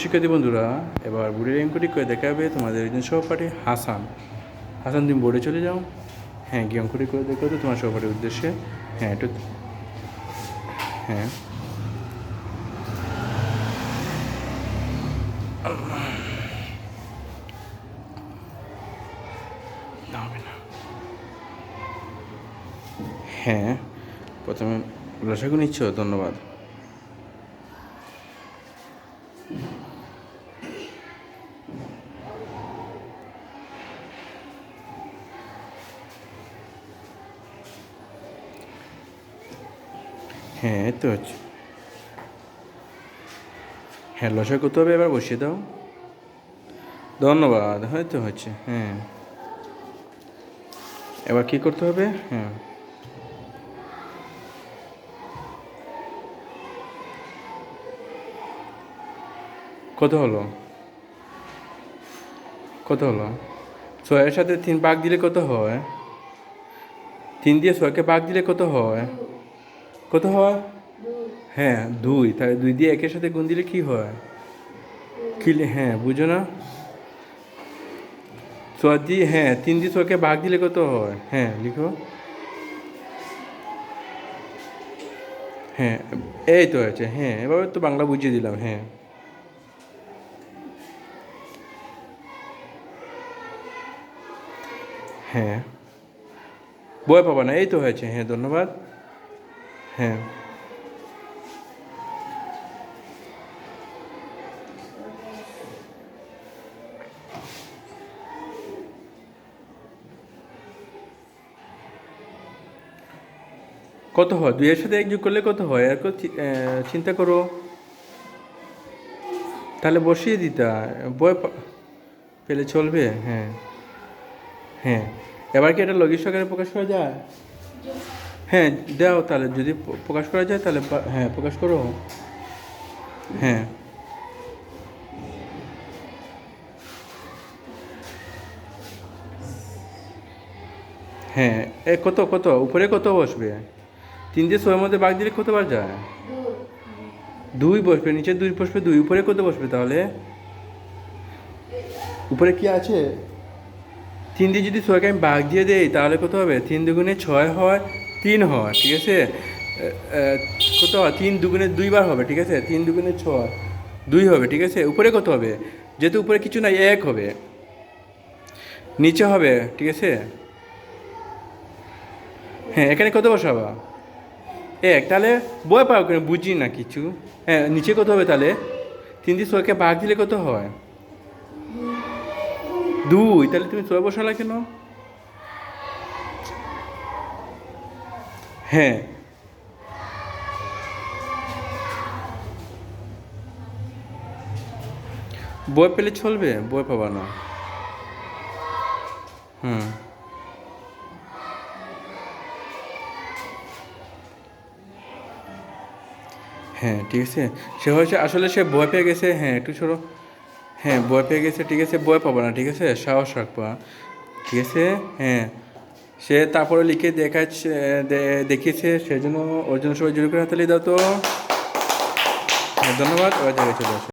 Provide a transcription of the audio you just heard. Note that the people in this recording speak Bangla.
শিক্ষার্থী বন্ধুরা, এবার বোর্ডের এনকোডি করে দেখাবে তোমাদের একজন সহপাঠী হাসান। হাসান, তুমি বোর্ডে চলে যাও। হ্যাঁ গিয়ে অঙ্কটি করে দেখাবে তোমার সহপাঠীর উদ্দেশ্যে। হ্যাঁ একটু হ্যাঁ। হ্যাঁ প্রথমে লসাগু নিচ্ছ, ধন্যবাদ। হ্যাঁ তো হচ্ছে। হ্যাঁ লসা করতে হবে, এবার বসিয়ে দাও। ধন্যবাদ হয়তো হচ্ছে হ্যাঁ। এবার কি করতে হবে? হ্যাঁ। কত হলো? কত হলো? ছয়ের সাথে তিন বাঘ দিলে কত হয়? তিন দিয়ে ছয়কে বাঘ দিলে কত হয়? কত হয়? হ্যাঁ দুই। তাহলে দুই দিয়ে একের সাথে গুণ দিলে কি হয়? কি হ্যাঁ বুঝো না? ছয় দিয়ে হ্যাঁ তিন দিয়ে ছয়কে ভাগ দিলে কত হয়? হ্যাঁ লিখো। হ্যাঁ এই তো আছে। হ্যাঁ এবার তো বাংলা বুঝিয়ে দিলাম হ্যাঁ। হ্যাঁ। বই পাবা না এই তো হয়েছে। হ্যাঁ ধন্যবাদ। হ্যাঁ। কত হয়? দুইয়ের সাথে এক যোগ করলে কত হয়? আর চিন্তা করো। তাহলে বসিয়ে দিতা। বই পেলে চলবে? হ্যাঁ। হ্যাঁ। এবার কি এটা লঘিস আকারে প্রকাশ করা যায়? হ্যাঁ দাও তাহলে, যদি প্রকাশ করা যায় তাহলে হ্যাঁ প্রকাশ করো। হ্যাঁ। হ্যাঁ এ কত কত? উপরে কত বসবে? তিন দিয়ে ছয়ের মধ্যে বাঘ দিলে কতবার যায়? দুই বসবে, নিচে দুই বসবে, দুই, উপরে কত বসবে তাহলে? উপরে কি আছে? তিন দিয়ে যদি ছয়কে আমি বাঘ দিয়ে দেই তাহলে কত হবে? তিন দুগুণে ছয় হয় তিন হয় ঠিক আছে? কত তিন দুগুণে দুইবার হবে, ঠিক আছে? তিন দুগুণে ছয় দুই হবে, ঠিক আছে? উপরে কত হবে? যেহেতু উপরে কিছু নাই, এক হবে। নিচে হবে, ঠিক আছে? হ্যাঁ এখানে কত বসাবা? এক, তাহলে বই পাও কেন? বুঝি না কিছু। হ্যাঁ নিচে কত হবে তাহলে? তিন দিয়ে ছয়কে ভাগ দিলে কত হয়? দুই, তাহলে তুমি ছয় বসালা কেন? হ্যাঁ। বই পেলে চলবে? বই পাবা না। হুম। হ্যাঁ ঠিক আছে। সে হয়েছে, আসলে সে ভয় পেয়ে গেছে হ্যাঁ একটু ছোটো হ্যাঁ ভয় পেয়ে গেছে, ঠিক আছে ভয় পাবো না, ঠিক আছে? সাহস রাখবা। ঠিক আছে? হ্যাঁ। সে তারপরে লিখে দেখাচ্ছে দেখিয়েছে, সেজন্য ওর জন্য সবাই জুড়ি করে হাতে দাও তো। ধন্যবাদ ওরা চলে আসে।